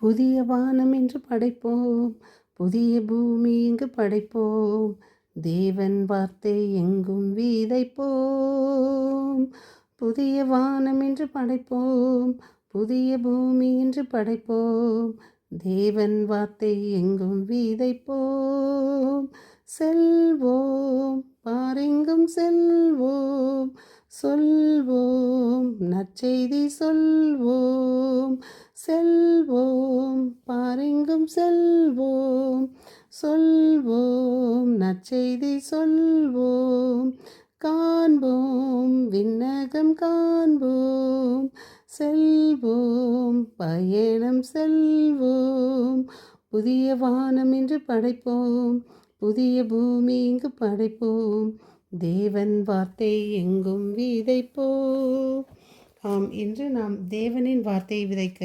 புதிய வானம் என்று படைப்போம். புதிய பூமி இங்கு படைப்போம். தேவன் வார்த்தை எங்கும் வீதைப்போம். புதிய வானம் என்று படைப்போம். புதிய பூமி என்று படைப்போம். தேவன் வார்த்தை எங்கும் வீதைப்போம். செல்வோம். பாரெங்கும் செல்வோம். சொல்வோம் நற்செய்தி சொல்வோம் செல்வோம் பாரெங்கும் செல்வோம். சொல்வோம் நற்செய்தி சொல்வோம் காண்போம் விண்ணகம் காண்போம். செல்வோம் பயணம் செல்வோம் புதிய வானம் என்று படைப்போம் புதிய பூமி இங்கு படைப்போம். தேவன் வார்த்தை எங்கும் விதைப்போம் ஆம் இன்று நாம் தேவனின் வார்த்தையை விதைக்க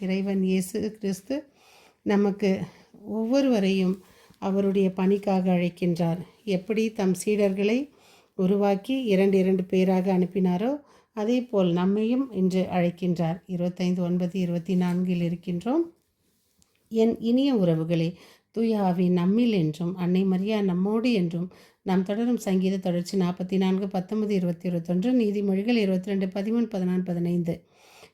இறைவன் இயேசு கிறிஸ்து நமக்கு ஒவ்வொருவரையும் அவருடைய பணிக்காக அழைக்கின்றார். எப்படி தம் சீடர்களை உருவாக்கி இரண்டு இரண்டு பேராக அனுப்பினாரோ அதே போல் நம்மையும் இன்று அழைக்கின்றார். இருபத்தைந்து ஒன்பது இருபத்தி நான்கில் இருக்கின்றோம். என் இனிய உறவுகளே தூய நம்மில் என்றும் அன்னை மரியா நம்மோடு என்றும் நாம் தொடரும் சங்கீத தொடர்ச்சி நாற்பத்தி நான்கு பத்தொன்பது இருபத்தி இருபத்தொன்று நீதிமொழிகள் இருபத்தி ரெண்டு பதிமூணு பதினான்கு பதினைந்து.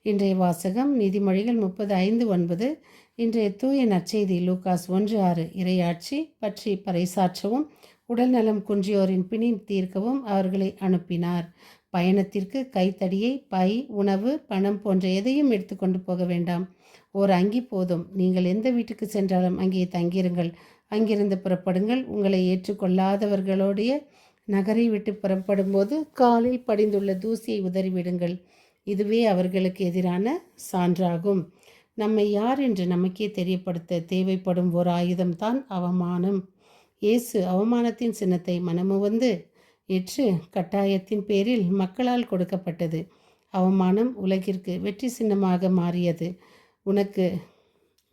இன்றைய வாசகம் நீதிமொழிகள் முப்பது ஐந்து ஒன்பது. இன்றைய தூய நற்செய்தி லூகாஸ் ஒன்று ஆறு. இறையாட்சி பற்றி பறைசாற்றவும் உடல்நலம் குன்றியோரின் பிணி தீர்க்கவும் அவர்களை அனுப்பினார். பயணத்திற்கு கைத்தடியை பை உணவு பணம் போன்ற எதையும் எடுத்துக்கொண்டு போக வேண்டாம். ஓர் அங்கி போதும். நீங்கள் எந்த வீட்டுக்கு சென்றாலும் அங்கே தங்கியிருங்கள். அங்கிருந்து புறப்படுங்கள். உங்களை ஏற்றுக்கொள்ளாதவர்களுடைய நகரை விட்டு புறப்படும்போது காலில் படிந்துள்ள தூசியை உதறிவிடுங்கள். இதுவே அவர்களுக்கு எதிரான சான்றாகும். நம்மை யார் என்று நமக்கே தெரியப்படுத்த தேவைப்படும் ஒரு ஆயுதம்தான் அவமானம். இயேசு அவமானத்தின் சின்னத்தை மனமுவந்து ஏற்று கட்டாயத்தின் பேரில் மக்களால் கொடுக்கப்பட்டது. அவமானம் உலகிற்கு வெற்றி சின்னமாக மாறியது. உனக்கு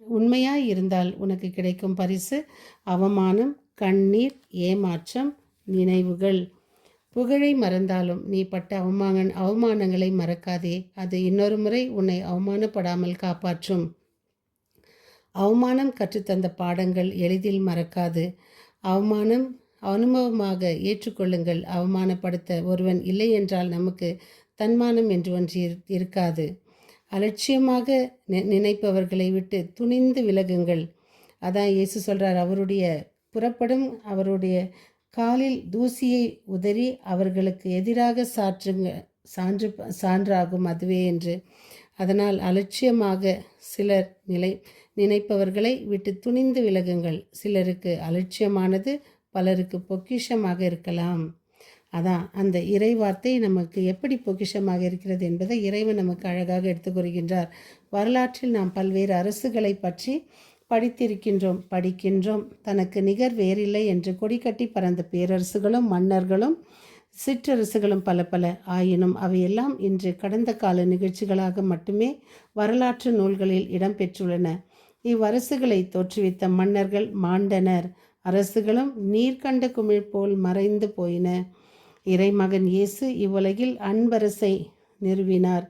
உண்மையாய் இருந்தால் உனக்கு கிடைக்கும் பரிசு அவமானம் கண்ணீர் ஏமாற்றம் நினைவுகள். புகழை மறந்தாலும் நீ பட்ட அவமான அவமானங்களை மறக்காதே. அது இன்னொரு முறை உன்னை அவமானப்படாமல் காப்பாற்றும். அவமானம் கற்றுத்தந்த பாடங்கள் எளிதில் மறக்காது. அவமானம் அனுபவமாக ஏற்றுக்கொள்ளுங்கள். அவமானப்படுத்த ஒருவன் இல்லை என்றால் நமக்கு தன்மானம் என்று ஒன்று இருக்காது. அலட்சியமாக நினைப்பவர்களை விட்டு துணிந்து விலகுங்கள். அதான் இயேசு சொல்கிறார் அவருடைய புறப்படும் அவருடைய காலில் தூசியை உதறி அவர்களுக்கு எதிராக சாற்றுங்க சான்று சான்றாகும் அதுவே என்று. அதனால் அலட்சியமாக சிலர் நிலை நினைப்பவர்களை விட்டு துணிந்து விலகுங்கள். சிலருக்கு அலட்சியமானது பலருக்கு பொக்கிஷமாக இருக்கலாம். அதான் அந்த இறை வார்த்தை நமக்கு எப்படி பொக்கிஷமாக இருக்கிறது என்பதை இறைவன் நமக்கு அழகாக எடுத்து கூறுகின்றார். வரலாற்றில் நாம் பல்வேறு அரசுகளை பற்றி படித்திருக்கின்றோம் படிக்கின்றோம். தனக்கு நிகர் வேறில்லை என்று கொடிக்கட்டி பறந்த பேரரசுகளும் மன்னர்களும் சிற்றரசுகளும் பல பல. ஆயினும் அவையெல்லாம் இன்று கடந்த கால நிகழ்ச்சிகளாக மட்டுமே வரலாற்று நூல்களில் இடம்பெற்றுள்ளன இவ்வரசுகளை தோற்றுவித்த மன்னர்கள் மாண்டனர். அரசுகளும் நீர்கண்ட குமிழ் போல் மறைந்து போயின. இறைமகன் இயேசு இவ்வுலகில் அன்பரசை நிறுவினார்.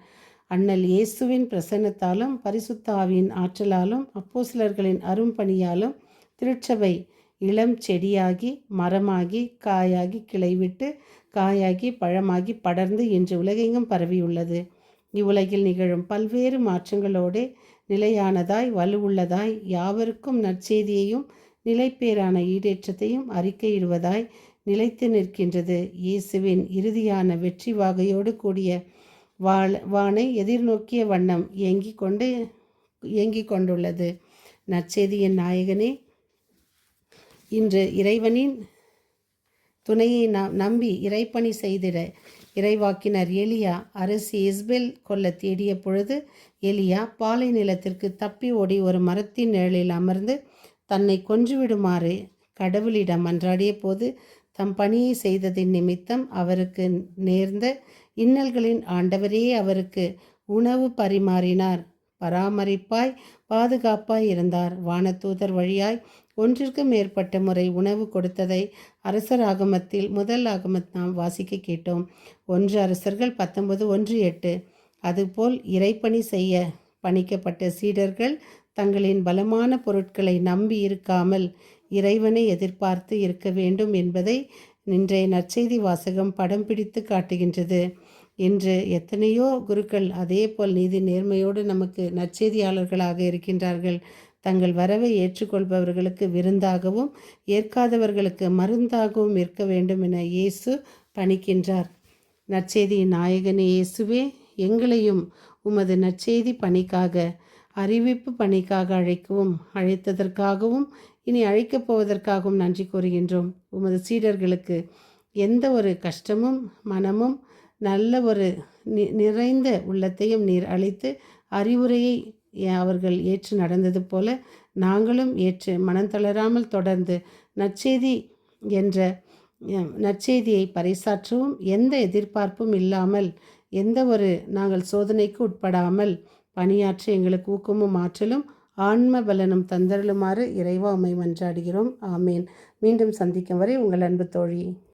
அண்ணல் இயேசுவின் பிரசன்னத்தாலும் பரிசுத்தாவின் ஆற்றலாலும் அப்போசிலர்களின் அரும்பணியாலும் திருச்சபை இளம் செடியாகி மரமாகி காயாகி கிளைவிட்டு காயாகி பழமாகி படர்ந்து இன்று உலகெங்கும் பரவியுள்ளது. இவ்வுலகில் நிகழும் பல்வேறு மாற்றங்களோடு நிலையானதாய் வலுவுள்ளதாய் யாவருக்கும் நற்செய்தியையும் நிலைப்பேறான ஈடேற்றத்தையும் அறிக்கையிடுவதாய் நிலைத்து நிற்கின்றது. இயேசுவின் இறுதியான வெற்றி வாகையோடு கூடிய வாழ வானை எதிர்நோக்கிய வண்ணம் இயங்கிக் கொண்டு இயங்கிக் கொண்டுள்ளது. நற்செய்தியின் நாயகனே இன்று இறைவனின் துணையை நம்பி இறைப்பணி செய்திட இறைவாக்கினர் எலியா அரசி இஸ்பெல் கொல்ல தேடிய பொழுது எலியா பாலை நிலத்திற்கு தப்பி ஓடி ஒரு மரத்தின் நிழலில் அமர்ந்து தன்னை கொன்றுவிடுமாறு கடவுளிடம் மன்றாடிய போது தம் பணியை செய்ததின் நிமித்தம் அவருக்கு நேர்ந்த இன்னல்களின் ஆண்டவரே அவருக்கு உணவு பரிமாறினார். பராமரிப்பாய் பாதுகாப்பாய் இருந்தார். வானதூதர் வழியாய் ஒன்றிற்கு மேற்பட்ட முறை உணவு கொடுத்ததை அரசர் ஆகமத்தில் முதல் ஆகமத் நாம் வாசிக்க கேட்டோம். ஒன்று அரசர்கள் பத்தொன்பது ஒன்று எட்டு. அதுபோல் இறைப்பணி செய்ய பணிக்கப்பட்ட சீடர்கள் தங்களின் பலமான பொருட்களை நம்பி இருக்காமல் இறைவனை எதிர்பார்த்து இருக்க வேண்டும் என்பதை இன்றைய நற்செய்தி வாசகம் படம் பிடித்து காட்டுகின்றது. இன்று எத்தனையோ குருக்கள் அதே போல் நீதி நேர்மையோடு நமக்கு நற்செய்தியாளர்களாக இருக்கின்றார்கள். தங்கள் வரவை ஏற்றுக்கொள்பவர்களுக்கு விருந்தாகவும் ஏற்காதவர்களுக்கு மருந்தாகவும் இருக்க வேண்டும் என இயேசு பணிக்கின்றார். நற்செய்தியின் நாயகனே இயேசுவே எங்களையும் உமது நற்செய்தி பணிக்காக. அறிவிப்பு பணிக்காக அழைக்கவும் அழைத்ததற்காகவும் இனி அழைக்கப் போவதற்காகவும் நன்றி கூறுகின்றோம். உமது சீடர்களுக்கு எந்த ஒரு கஷ்டமும் மனமும் நல்ல ஒரு நிறைந்த உள்ளத்தையும் நீர் அளித்து அறிவுரையை அவர்கள் ஏற்று நடந்தது போல நாங்களும் ஏற்று மனம் தளராமல் தொடர்ந்து நற்செய்தி என்ற நற்செய்தியை பறைசாற்றவும் எந்த எதிர்பார்ப்பும் இல்லாமல் எந்த ஒரு நாங்கள் சோதனைக்கு உட்படாமல் பணியாற்ற எங்களுக்கு ஊக்கமும் ஆற்றலும் ஆன்ம பலனும் தந்தருளுமாறு இறைவா உமை மன்றாடுகிறோம். ஆமேன். மீண்டும் சந்திக்கும் வரை உங்கள் அன்பு தோழி.